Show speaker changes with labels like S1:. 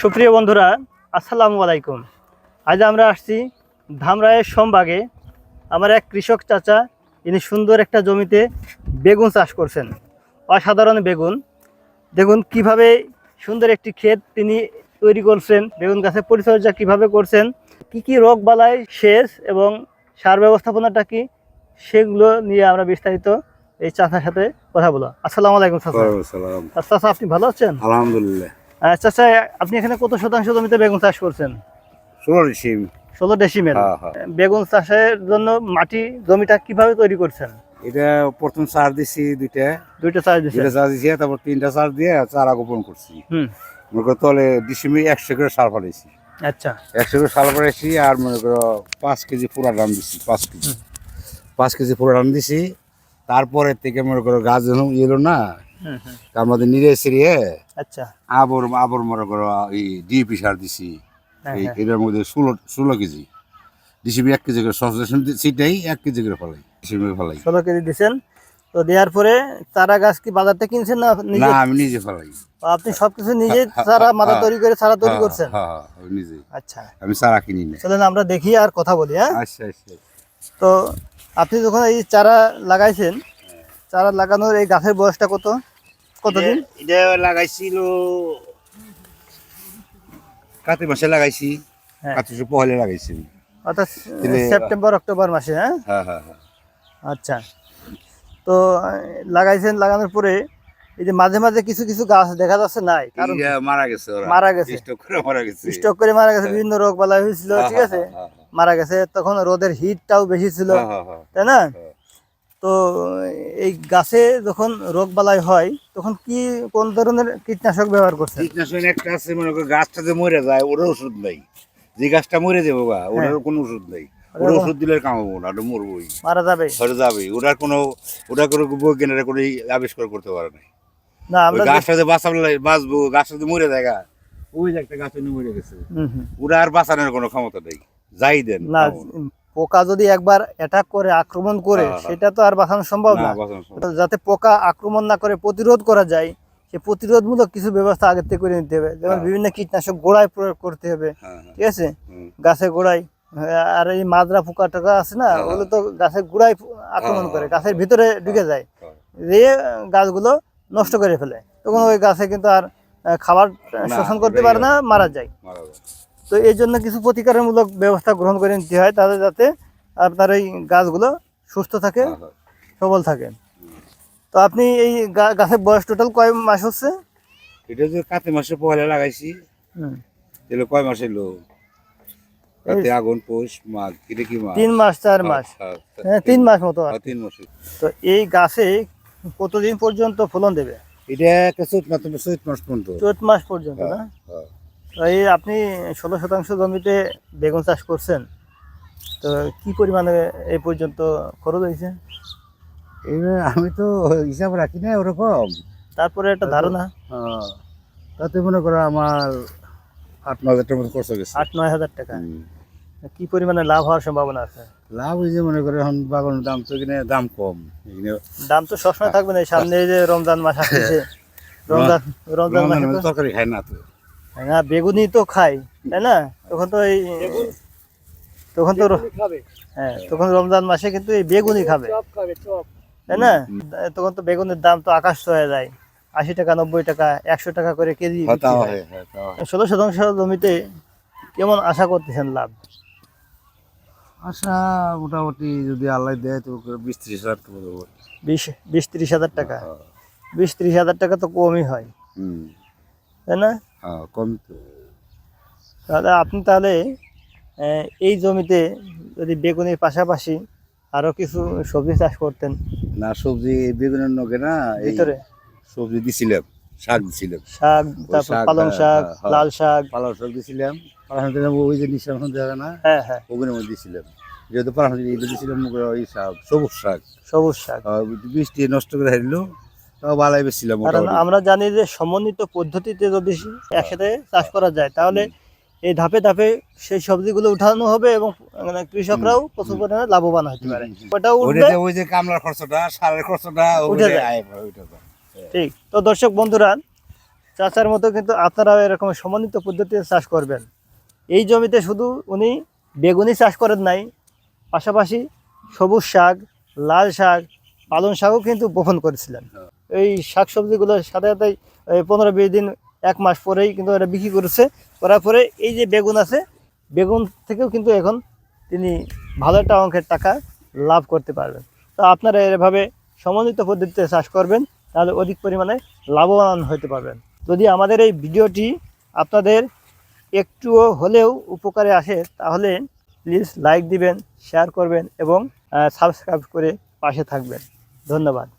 S1: সুপ্রিয় বন্ধুরা আসসালামু আলাইকুম। আজ আমরা আসছি ধামরায়ের সোমবাগে। আমার এক কৃষক চাচা ইনি সুন্দর একটা জমিতে বেগুন চাষ করছেন। অসাধারণ বেগুন। দেখুন কীভাবে সুন্দর একটি ক্ষেত তিনি তৈরি করছেন বেগুন গাছের পরিচর্যা কীভাবে করছেন কি কি রোগ বালাই সেচ এবং সার ব্যবস্থাপনাটা কি সেগুলো নিয়ে আমরা বিস্তারিত এই চাচার সাথে কথা বলো আসসালামু আলাইকুম চাচা আপনি ভালো আছেন?
S2: আলহামদুলিল্লাহ।
S1: আচ্ছা আচ্ছা আপনি এখানে কত শতাংশ জমিতে বেগুন চাষ করছেন?
S2: ষোলো ডিসিম।
S1: ষোলো ডেসিমেল
S2: হ্যাঁ হ্যাঁ।
S1: বেগুন চাষের জন্য মাটি জমিটা কীভাবে তৈরি করছেন?
S2: এটা প্রথম সার দিছি দুইটা।
S1: দুইটা চাষ দিচ্ছেন
S2: দুইটা সার দিছি তারপর তিনটা সার দিয়ে চারা গোপন করছি।
S1: হুম।
S2: মনে করো তলে ডিসিমে একশো করে সার ফলাইছি।
S1: আচ্ছা।
S2: একশো করে সার ফলাইছি আর মনে করো পাঁচ কেজি পুরা দাম দিছি পাঁচ কেজি। পাঁচ কেজি পুরা দাম দিছি তারপরে থেকে মনে করো গাছ যখন এলো না
S1: হুম হুম
S2: তার মধ্যে নিরে সিরিয়ে
S1: আচ্ছা।
S2: আবর আবর মনে করো এই ডিএপি সার দিছি।
S1: হ্যাঁ,
S2: এই
S1: হ্যাঁ।
S2: এটার মধ্যে ষোলো ষোলো কেজি। ডিসিবি এক কেজি করে। সসলেশন সিটাই এক কেজি করে ফেলাই। ডিসিবি ফেলাই।
S1: ষোলো কেজি দিচ্ছেন তো দেওয়ার পরে চারা গাছ কি বাজার থেকে কিনছেন না
S2: না আমি নিজে ফেলাই।
S1: আপনি সবকিছু নিজে
S2: হ্যাঁ,
S1: চারা মাথা তৈরি করে চারা তৈরি করছেন?
S2: হ্যাঁ নিজে।
S1: আচ্ছা।
S2: আমি সারা কিনি না।
S1: চলেন আমরা দেখি আর কথা বলি হ্যাঁ?
S2: আচ্ছা আচ্ছা।
S1: তো আপনি যখন এই চারা লাগাইছেন চারা লাগানোর এই গাছের বয়সটা কত? কতদিন?
S2: এটা লাগাইছিল কাতি মাসে লাগাইছি
S1: হ্যাঁ।
S2: কাতি পহলে লাগাইছি।
S1: অর্থাৎ সেপ্টেম্বর অক্টোবর মাসে হ্যাঁ?
S2: হ্যাঁ হ্যাঁ
S1: আচ্ছা। তো লাগাইছেন লাগানোর পরে এই যে মাঝে মাঝে কিছু কিছু গাছ দেখা যাচ্ছে নাই কারণ
S2: মারা গেছে
S1: মারা গেছে।
S2: স্টক করে মারা গেছে।
S1: স্টক করে মারা গেছে বিভিন্ন রোগ বালাই হয়েছিল
S2: হ্যাঁ,
S1: ঠিক আছে? মারা গেছে তখন রোদের হিটটাও বেশি ছিল তাই না। তো এই গাছে যখন রোগ বালাই হয় তখন কি কোন ধরনের কীটনাশক ব্যবহার করছেন?
S2: কীটনাশক একটা আছে মনে করো গাছটা যে মরে যায় ওটার ওষুধ নাই। যে গাছটা মরে যাব গা ওটার কোনো ওষুধ নাই। ওটা- ওষুধ দিলে কামাবো না ওটা মরবোই।
S1: মারা যাবে
S2: ধরে যাবে ওটার কোনো ওটা কোনো বৈজ্ঞানিকরা কোনো আবিষ্কার করতে পারে না
S1: না আমরা যে-
S2: গাছটা যে বাঁচাবো বাঁচবো গাছটা যে মরে যায় গা, ওই যে একটা গাছ মরে গেছে। ওটা আর বাঁচানোর কোনো ক্ষমতা নেই। যাই দেন
S1: না। পোকা যদি একবার অ্যাটাক করে আক্রমণ করে
S2: হ্যাঁ, হ্যাঁ।
S1: সেটা তো আর বাঁচানো সম্ভব
S2: না।
S1: যাতে পোকা আক্রমণ না করে প্রতিরোধ করা যায় সে প্রতিরোধমূলক কিছু ব্যবস্থা আগের থেকে করে নিতে হবে যেমন
S2: হ্যাঁ।
S1: বিভিন্ন কীটনাশক গোড়ায় প্রয়োগ করতে হবে ঠিক আছে। গাছের গোড়ায় আর এই মাজরা পোকা টোকা আছে না ওগুলো তো গাছের গোড়ায় আক্রমণ করে গাছের ভিতরে ঢুকে যায়। দিয়ে গাছগুলো নষ্ট করে ফেলে তখন ওই গাছে কিন্তু আর খাবার শোষণ করতে পারে না মারা যায়। তো এই জন্য কিছু প্রতিকারমূলক ব্যবস্থা গ্রহণ করে নিতে হয় তাদের যাতে আপনার এই গাছগুলো সুস্থ থাকে
S2: হ্যাঁ, হ্যাঁ।
S1: সবল থাকে। তো আপনি এই গাছের বয়স টোটাল কয় মাস হচ্ছে?
S2: এটা যে কাতি মাসে পয়লা লাগাইছি তাহলে কয় মাস এলো কাতি আগুন পৌষ মাঘ এটা কি মাস?
S1: তিন মাস চার মাস।
S2: হ্যাঁ,
S1: হ্যাঁ তিন মাস মতো আর
S2: হ্যাঁ, তিন মাস।
S1: তো এই গাছে কতদিন পর্যন্ত ফলন দেবে?
S2: এটা চৈত মাস চৈত মাস পর্যন্ত।
S1: চৈত মাস পর্যন্ত না? এই আপনি ষোলো শতাংশ জমিতে বেগুন চাষ করছেন তো কি পরিমাণে এই পর্যন্ত খরচ হয়েছে?
S2: এবার আমি তো হিসাব রাখি না ওরকম।
S1: তারপরে একটা ধারণা?
S2: হ্যাঁ। তাতে মনে করো আমার আট নয় হাজার মতো খরচ গেছে।
S1: আট নয় হাজার টাকা। কি পরিমাণে লাভ হওয়ার সম্ভাবনা আছে?
S2: লাভ ওই যে মনে করো এখন বাগানের দাম তো এখানে দাম কম। এখানে
S1: দাম তো সবসময় থাকবে না এই সামনে এই যে রমজান মাস আসছে রমজান রমজান মাসে
S2: তরকারি খায় না তো।
S1: না বেগুনি তো খাই তাই না? তখন তো এই তখন তো হ্যাঁ তখন রমজান মাসে কিন্তু এই বেগুনি খাবে। তাই না? তখন তো বেগুনের দাম তো আকাশ হয়ে যায়। আশি টাকা নব্বই টাকা একশো টাকা করে কেজি
S2: হ্যাঁ,
S1: হয়। ষোলো শতাংশ জমিতে কেমন আশা করতেছেন লাভ?
S2: আশা মোটামুটি যদি আল্লাহ দেয় তো বিশ ত্রিশ হাজার টাকা দেবো।
S1: বিশ বিশ ত্রিশ হাজার টাকা।
S2: হ্যাঁ।
S1: বিশ ত্রিশ হাজার টাকা তো কমই হয়। তাই না?
S2: হ্যাঁ কম
S1: তাহলে আপনি তাহলে এই জমিতে যদি বেগুনের পাশাপাশি আরও কিছু সবজি চাষ করতেন?
S2: না সবজি বেগুনের নগে না
S1: ভিতরে?
S2: সবজি দিছিলাম শাক দিছিলাম।
S1: শাক তারপর পালং
S2: হ্যাঁ,
S1: শাক
S2: হ্যাঁ।
S1: লাল শাক।
S2: পালাও শাক দিছিলাম শাক ওই যে না?
S1: হ্যাঁ হ্যাঁ।
S2: ওগুলোর মধ্যে দিছিলাম। যেহেতু পালাও শাক দিছিলাম ওই শাক সবুজ শাক।
S1: সবুজ শাক।
S2: বৃষ্টি নষ্ট করে হারিল বেছিলাম
S1: কারণ আমরা জানি যে সমন্বিত পদ্ধতিতে যদি একসাথে চাষ করা যায় তাহলে এই ধাপে ধাপে সেই সবজিগুলো উঠানো হবে এবং মানে কৃষকরাও প্রচুর পরিমাণে লাভবান হতে পারে। উঠবে
S2: ওই যে কামলার খরচটা সারের খরচটা
S1: উঠে যায়। ঠিক। তো দর্শক বন্ধুরা চাচার মতো কিন্তু আপনারাও এরকম সমন্বিত পদ্ধতিতে চাষ করবেন। এই জমিতে শুধু উনি বেগুনি চাষ করেন নাই পাশাপাশি সবুজ শাক লাল শাক পালং শাকও কিন্তু বপন করেছিলেন। এই শাক সবজিগুলো সাথে সাথে পনেরো বিশ দিন এক মাস পরেই কিন্তু এটা বিক্রি করেছে। করার পরে এই যে বেগুন আছে বেগুন থেকেও কিন্তু এখন তিনি ভালো একটা অঙ্কের টাকা লাভ করতে পারবেন। তো আপনারা এভাবে সমন্বিত পদ্ধতিতে চাষ করবেন তাহলে অধিক পরিমাণে লাভবান হতে পারবেন। যদি আমাদের এই ভিডিওটি আপনাদের একটুও হলেও উপকারে আসে তাহলে প্লিজ লাইক দিবেন শেয়ার করবেন এবং সাবস্ক্রাইব করে পাশে থাকবেন। ধন্যবাদ।